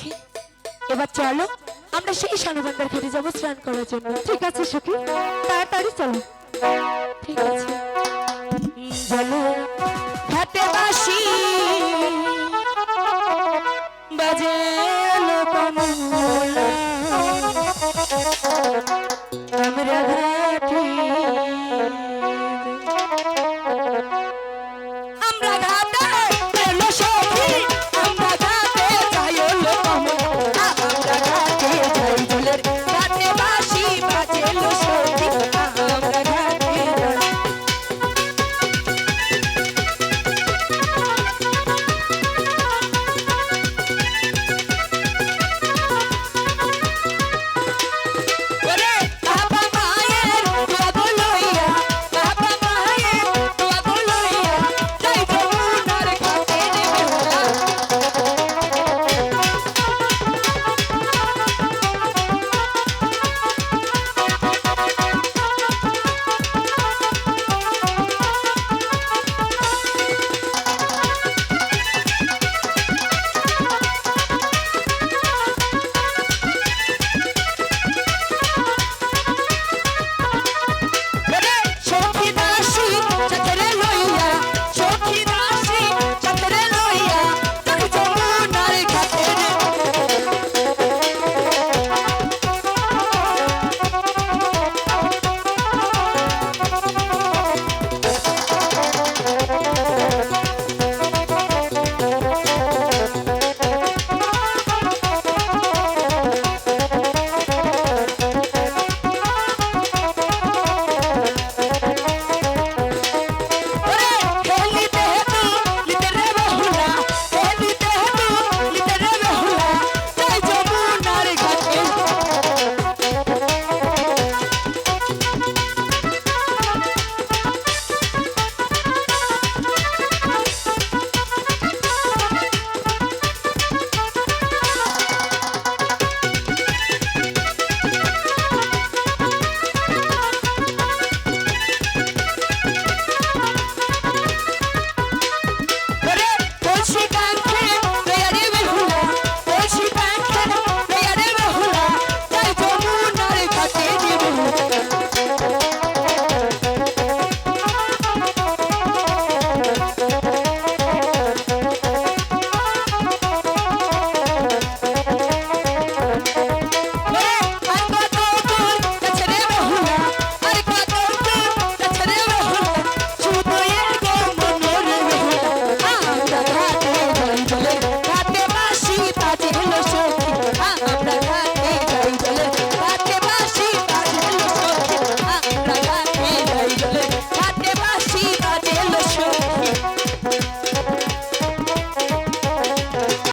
আছি এবার চলো, আমরা সেই সানুবন্ধের ঘাটে যাব, স্নান করার জন্য। ঠিক আছে, সুখী? তাড়াতাড়ি চলো। ঠিক আছে। চলো ঘাটে বাসি বাজে আমরা ঘাটি